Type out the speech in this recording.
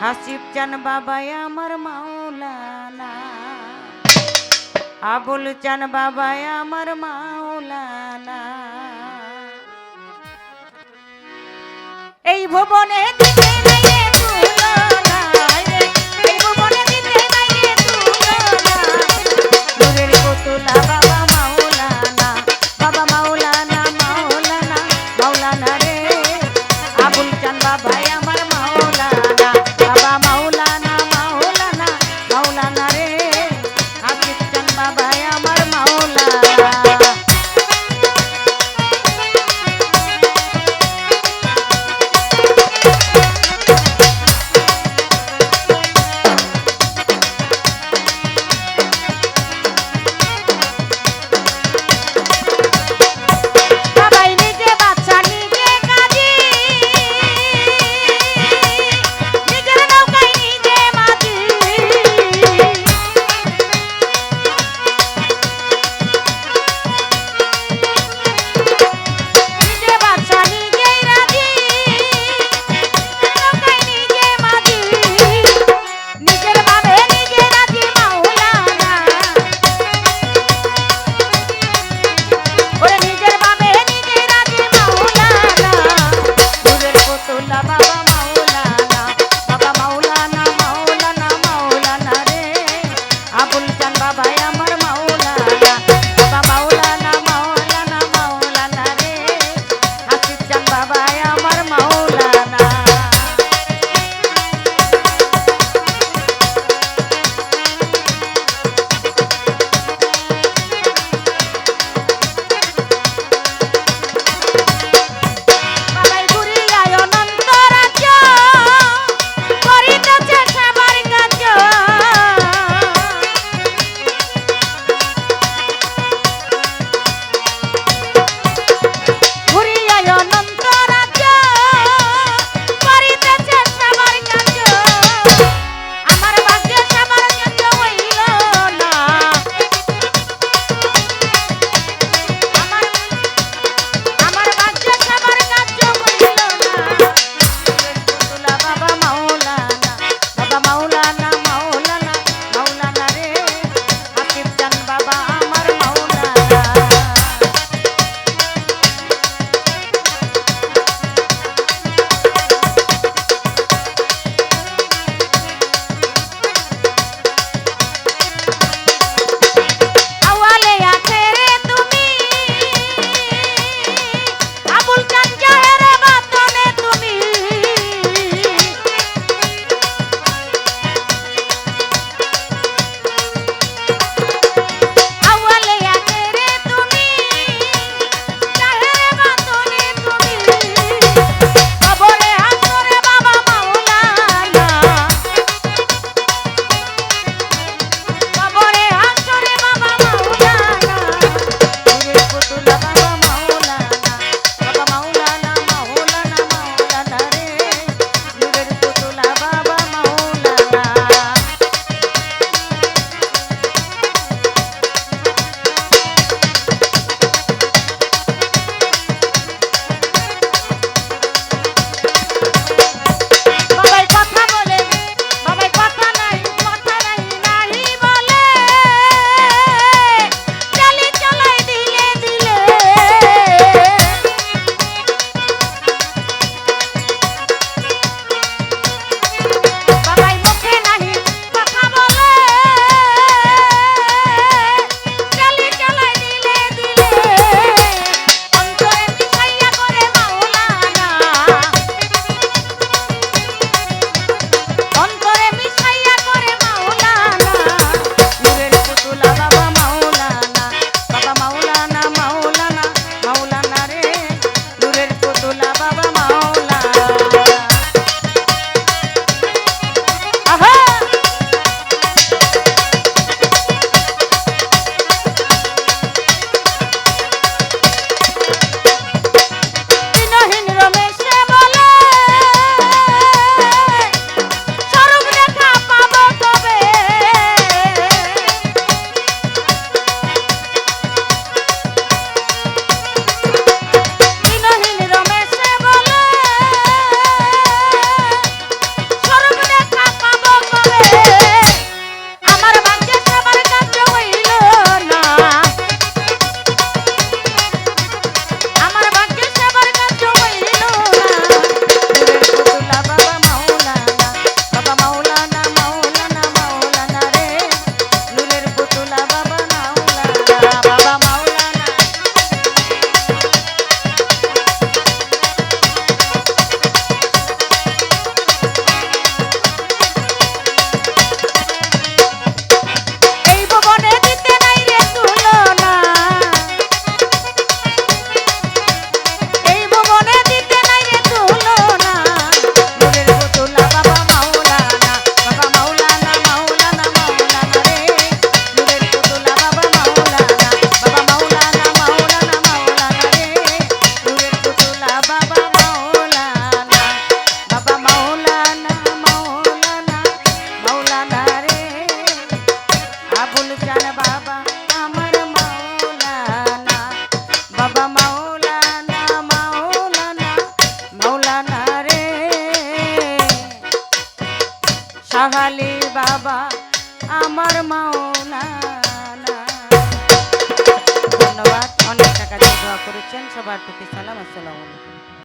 হাসিব চান বাবাই আমার মাওলানা। আবুল চান বাবাই আমার মাওলানা। এই ভবনে সাহালি বাবা আমার মাওলানা। ধন্যবাদ, অনেক টাকা দিয়ে দোয়া করেছেন। সবার প্রতি সালাম, আসসালামু আলাইকুম।